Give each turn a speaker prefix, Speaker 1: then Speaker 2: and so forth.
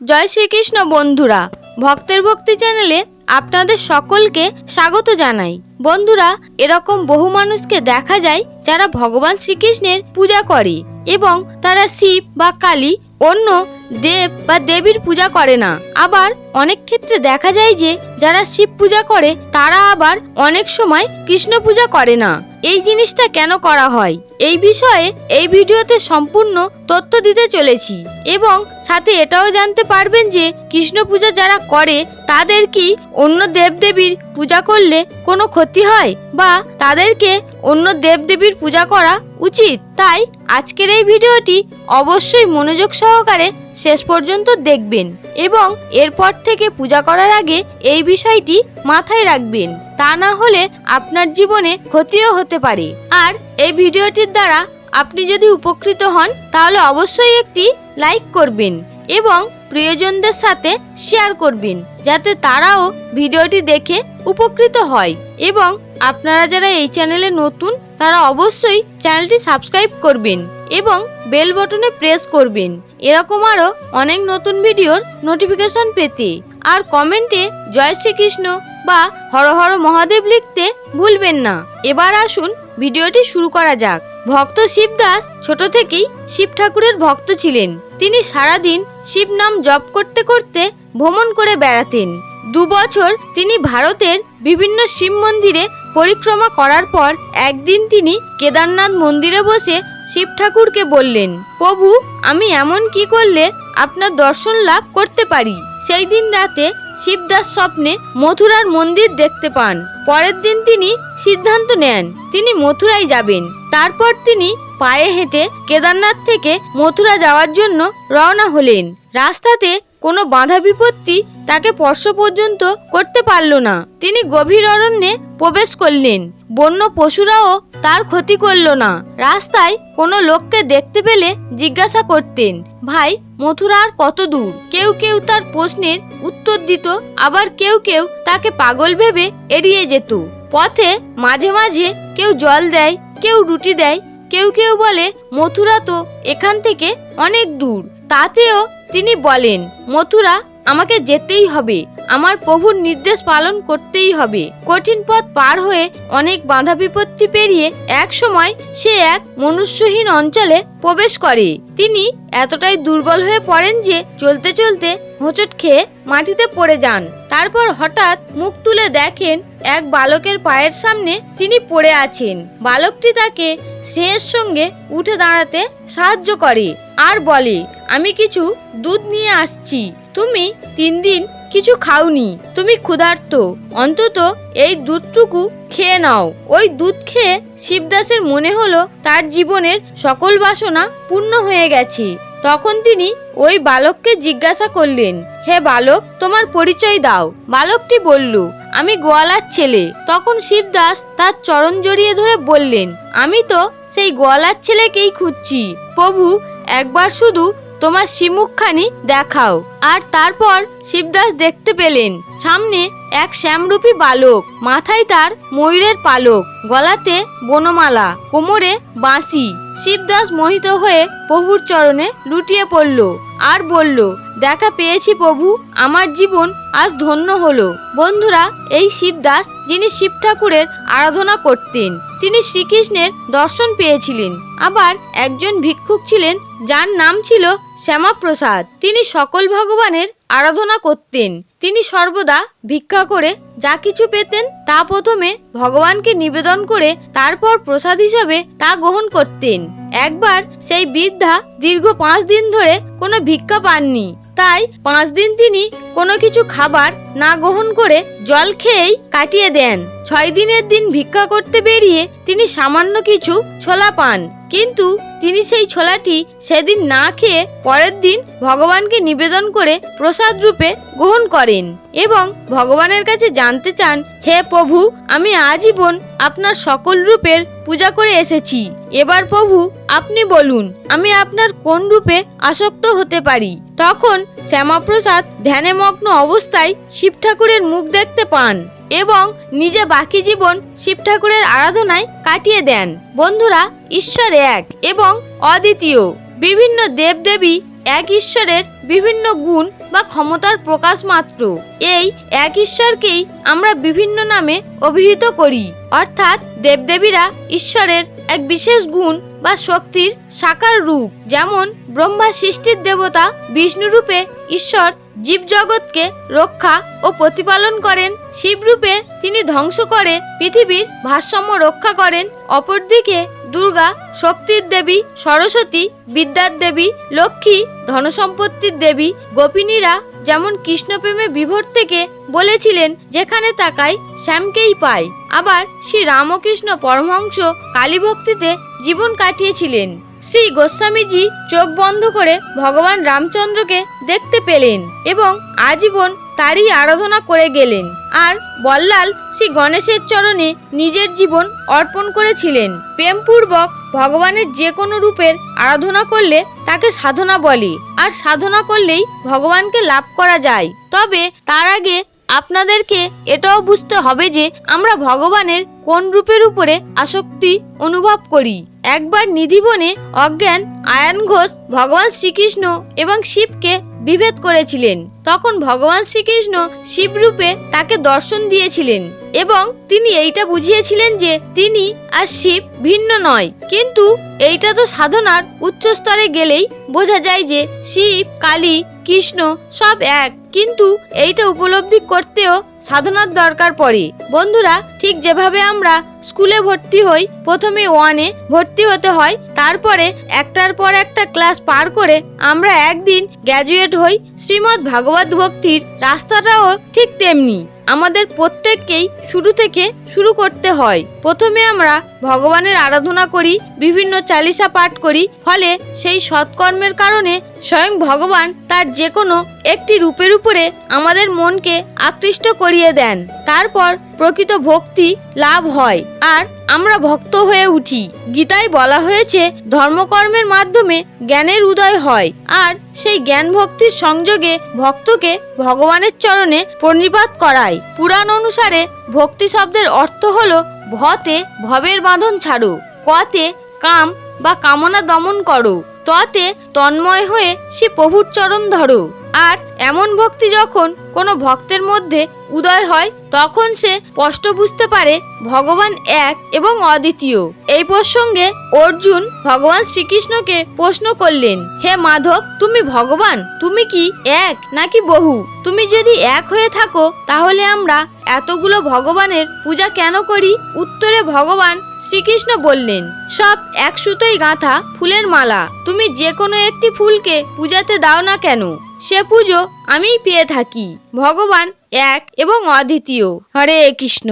Speaker 1: জয় শ্রীকৃষ্ণ বন্ধুরা, ভক্তের ভক্তি চ্যানেলে আপনাদের সকলকে স্বাগত জানাই। বন্ধুরা, এরকম বহু মানুষকে দেখা যায় যারা ভগবান শ্রীকৃষ্ণের পূজা করে এবং তারা শিব বা কালী, অন্য দেব বা দেবীর পূজা করে না। আবার অনেক ক্ষেত্রে দেখা যায় যে যারা শিব পূজা করে, তারা আবার অনেক সময় কৃষ্ণ পূজা করে না। এই জিনিসটা কেন করা হয়? এই বিষয়ে এই ভিডিওতে সম্পূর্ণ তথ্য দিতে চলেছি এবং সাথে এটাও জানতে পারবেন যে কৃষ্ণ পূজা যারা করে, তাদের কি অন্য দেবদেবীর পূজা করলে কোনো ক্ষতি হয়? বা তাদেরকে অন্য দেবদেবীর পূজা করা উচিত? তাই আজকের এই ভিডিওটি অবশ্যই মনোযোগ সহকারে শেষ পর্যন্ত দেখবেন এবং এরপর থেকে পূজা করার আগে এই বিষয়টি মাথায় রাখবেন। তা না হলে আপনার জীবনে ক্ষতিও হতে পারে। আর এই ভিডিওটির দ্বারা আপনি যদি উপকৃত হন, তাহলে অবশ্যই একটি লাইক করবেন এবং প্রিয়জনদের সাথে শেয়ার করবেন, যাতে তারাও ভিডিওটি দেখে উপকৃত হয় এবং আপনারা যারা এই চ্যানেলে নতুন, তারা অবশ্যই চ্যানেলটি সাবস্ক্রাইব করবেন এবং বেল বটনে প্রেস করবেন। এরকম আরও অনেক নতুন ভিডিওর নোটিফিকেশন পেতে। আর কমেন্টে জয় শ্রীকৃষ্ণ। বা হর হর মহাদেব লিখতে ভুলবেন না। এবার আসুন ভিডিওটি শুরু করা যাক। ভক্ত শিবদাস ছোট থেকেই শিব ঠাকুরের ভক্ত ছিলেন। তিনি সারাদিন শিব নাম জপ করতে করতে ভ্রমণ করে বেড়াতেন। দু বছর তিনি ভারতের বিভিন্ন শিব মন্দিরে পরিক্রমা করার পর একদিন তিনি কেদারনাথ মন্দিরে বসে শিব ঠাকুরকে বললেন, প্রভু, আমি এমন কি করলে আপনার দর্শন লাভ করতে পারি? সেই দিন রাতে শিবদাস স্বপ্নে মথুরার মন্দির দেখতে পান। পরের দিন তিনি সিদ্ধান্ত নেন, তিনি মথুরায় যাবেন। তারপর তিনি পায়ে হেঁটে কেদারনাথ থেকে মথুরা যাওয়ার জন্য রওনা হলেন। রাস্তাতে কোনো বাধা বিপত্তি তাকে স্পর্শ পর্যন্ত করতে পারল না। তিনি গভীর অরণ্যে প্রবেশ করলেন। বন্য পশুরাও তার ক্ষতি করল না। রাস্তায় কোনো লোককে দেখতে পেলে জিজ্ঞাসা করতেন, ভাই, মথুরা আর কত দূর? কেউ কেউ তার প্রশ্নের উত্তর দিত, আবার কেউ কেউ তাকে পাগল ভেবে এড়িয়ে যেত। পথে মাঝে মাঝে কেউ জল দেয়, কেউ রুটি দেয়, কেউ কেউ বলে, মথুরা তো এখান থেকে অনেক দূর। তাতেও তিনি বলেন, মথুরা, আমাকে যেতেই হবে। আমার প্রভুর নির্দেশ পালন করতেই হবে। কঠিন পথ পার হয়ে অনেক বাধা বিপত্তি পেরিয়ে এক সময় সে এক মনুষ্যহীন অঞ্চলে প্রবেশ করে। তিনি এতটাই দুর্বল হয়ে পড়েন যে চলতে চলতে হোঁচট খেয়ে মাটিতে পড়ে যান। তারপর হঠাৎ মুখ তুলে দেখেন এক বালকের পায়ের সামনে তিনি পড়ে আছেন। বালকটি তাকে সঙ্গে উঠে দাঁড়াতে সাহায্য করে আর বলে আমি কিছু দুধ নিয়ে আসছি। তুমি তিন দিন কিছু খাওনি। তুমি ক্ষুধার্ত। অন্তত এই দুধটুকু খেয়ে নাও। ওই দুধ খেয়ে শিবদাসের মনে হলো তার জীবনের সকল বাসনা পূর্ণ হয়ে গেছে। তখন তিনি ওই বালককে জিজ্ঞাসা করলেন, হে বালক, তোমার পরিচয় দাও। বালকটি বলল, আমি গোয়ালার ছেলে। তখন শিবদাস তার চরণ জড়িয়ে ধরে বললেন, আমি তো সেই গোয়ালার ছেলেকেই খুঁজছি। প্রভু একবার শুধু তোমার শিমুখখানি দেখাও। আর তারপর শিবদাস দেখতে পেলেন, সামনে এক শ্যামরূপী বালক, মাথায় তার ময়ূরের পালক, গলাতে বনমালা, কোমরে বাঁশি। শিবদাস মোহিত হয়ে প্রভুর চরণে লুটিয়ে পড়ল। আর বলল, দেখা পেয়েছি প্রভু, আমার জীবন আজ ধন্য হলো। বন্ধুরা, এই শিবদাস, যিনি শিব ঠাকুরের আরাধনা করতেন, তিনি শ্রীকৃষ্ণের দর্শন পেয়েছিলেন। আবার একজন ভিক্ষুক ছিলেন, যার নাম ছিল শ্যামাপ্রসাদ। তিনি সকল ভগবানের আরাধনা করতেন। তিনি সর্বদা ভিক্ষা করে যা কিছু পেতেন, তা প্রথমে ভগবানকে নিবেদন করে তারপর প্রসাদ হিসাবে তা গ্রহণ করতেন। একবার সেই বৃদ্ধা দীর্ঘ পাঁচ দিন ধরে কোনো ভিক্ষা পাননি। তাই পাঁচ দিন তিনি কোনো কিছু খাবার না গ্রহণ করে জল খেয়েই কাটিয়ে দেন। ছয় দিনের দিন ভিক্ষা করতে বেরিয়ে তিনি সামান্য কিছু ছোলা পান। কিন্তু তিনি সেই ছোলাটি সেদিন না খেয়ে পরের দিন ভগবানকে নিবেদন করে প্রসাদ রূপে গ্রহণ করেন এবং ভগবানের কাছে জানতে চান, হে প্রভু, আমি আজীবন আপনার সকল রূপের পূজা করে এসেছি। এবার প্রভু, আপনি বলুন, আমি আপনার কোন রূপে আসক্ত হতে পারি? তখন শ্যামাপ্রসাদ ধ্যানে মগ্ন অবস্থায় শিব ঠাকুরের মুখ দেখতে পান। এবং নিজে বাকি জীবন শিব ঠাকুরের আরাধনায় কাটিয়ে দেন। বন্ধুরা, ঈশ্বর এক এবং অদ্বিতীয়। বিভিন্ন দেবদেবী এক ঈশ্বরের বিভিন্ন গুণ বা ক্ষমতার প্রকাশ মাত্র। এই এক ঈশ্বরকেই আমরা বিভিন্ন নামে অভিহিত করি। অর্থাৎ দেবদেবীরা ঈশ্বরের এক বিশেষ গুণ বা শক্তির সাকার রূপ। যেমন ব্রহ্মা সৃষ্টির দেবতা বিষ্ণু রূপে ঈশ্বর জীবজগৎকে রক্ষা ও প্রতিপালন করেন। শিবরূপে তিনি ধ্বংস করে পৃথিবীর ভারসাম্য রক্ষা করেন। অপরদিকে দুর্গা শক্তির দেবী, সরস্বতী বিদ্যার দেবী, লক্ষ্মী ধনসম্পত্তির দেবী, গোপিনীরা যেমন কৃষ্ণপ্রেমে বিভোর থেকে বলেছিলেন, যেখানে তাকাই শ্যামকেই পাই। আবার শ্রী রামকৃষ্ণ পরমহংস কালীভক্তিতে জীবন কাটিয়েছিলেন। শ্রী গোস্বামীজি চোখ বন্ধ করে ভগবান রামচন্দ্রকে দেখতে পেলেন এবং আজীবন তারই আরাধনা করে গেলেন। আর বল্লাল শ্রী গণেশের চরণে নিজের জীবন অর্পণ করেছিলেন। প্রেমপূর্বক ভগবানের যে কোনো রূপের আরাধনা করলে তাকে সাধনা বলে। আর সাধনা করলেই ভগবানকে লাভ করা যায়। তবে তার আগে আপনাদেরকে এটাও বুঝতে হবে যে আমরা ভগবানের কোন রূপের উপরে আসক্তি অনুভব করি। একবার নিধিবনে অজ্ঞান আয়ন ঘোষ ভগবান শ্রীকৃষ্ণ এবং শিবকে বিভেদ করেছিলেন। তখন ভগবান শ্রীকৃষ্ণ শিবরূপে তাকে দর্শন দিয়েছিলেন এবং তিনি এইটা বুঝিয়েছিলেন যে তিনি আর শিব ভিন্ন নয়। কিন্তু এইটা তো সাধনার উচ্চ স্তরে গেলেই বোঝা যায় যে শিব, কালী, কৃষ্ণ সব এক। কিন্তু এইটা উপলব্ধি করতেও সাধনার দরকার পড়ে। বন্ধুরা, ঠিক যেভাবে আমরা স্কুলে ভর্তি হই, প্রথমে ওয়ানে ভর্তি হতে হয়, তারপরে একটার পর একটা ক্লাস পার করে আমরা একদিন গ্র্যাজুয়েট হই, শ্রীমদ্ ভাগবত ভক্তির রাস্তাটাও ঠিক তেমনি। আমাদের প্রত্যেককেই শুরু থেকে শুরু করতে হয়। প্রথমে আমরা ভগবানের আরাধনা করি, বিভিন্ন চালিসা পাঠ করি, ফলে সেই সৎকর্মের কারণে স্বয়ং ভগবান তার যে কোনো একটি রূপের উপরে আমাদের মনকে আকৃষ্ট করিয়ে দেন। তারপর প্রকৃত ভক্তি লাভ হয়। আর আমরা ভক্ত হয়ে উঠি। গীতায় বলা হয়েছে, ধর্মকর্মের মাধ্যমে জ্ঞানের উদয় হয়। আর সেই জ্ঞান ভক্তির সংযোগে ভক্তকে ভগবানের চরণে প্রণিপাত করায়। পুরাণ অনুসারে ভক্তি শব্দের অর্থ হলো ভতে ভবের বাঁধন ছাড়ো কতে কাম বা কামনা দমন করো। ততে তন্ময় হয়ে সে প্রভুর চরণ ধরো। আর এমন ভক্তি যখন কোনো ভক্তের মধ্যে উদয় হয়, তখন সে স্পষ্ট বুঝতে পারে ভগবান এক এবং অদ্বিতীয়। এই প্রসঙ্গে অর্জুন ভগবান শ্রীকৃষ্ণকে প্রশ্ন করলেন, হে মাধব, তুমি ভগবান? তুমি কি এক নাকি বহু? তুমি যদি এক হয়ে থাকো, তাহলে আমরা এতগুলো ভগবানের পূজা কেন করি? উত্তরে ভগবান শ্রীকৃষ্ণ বললেন, সব এক সুতোই গাঁথা ফুলের মালা। তুমি যে কোনো একটি ফুলকে পূজাতে দাও না কেন? সে পুজো আমি পেয়ে থাকি। ভগবান এক এবং অদ্বিতীয়। হরে কৃষ্ণ।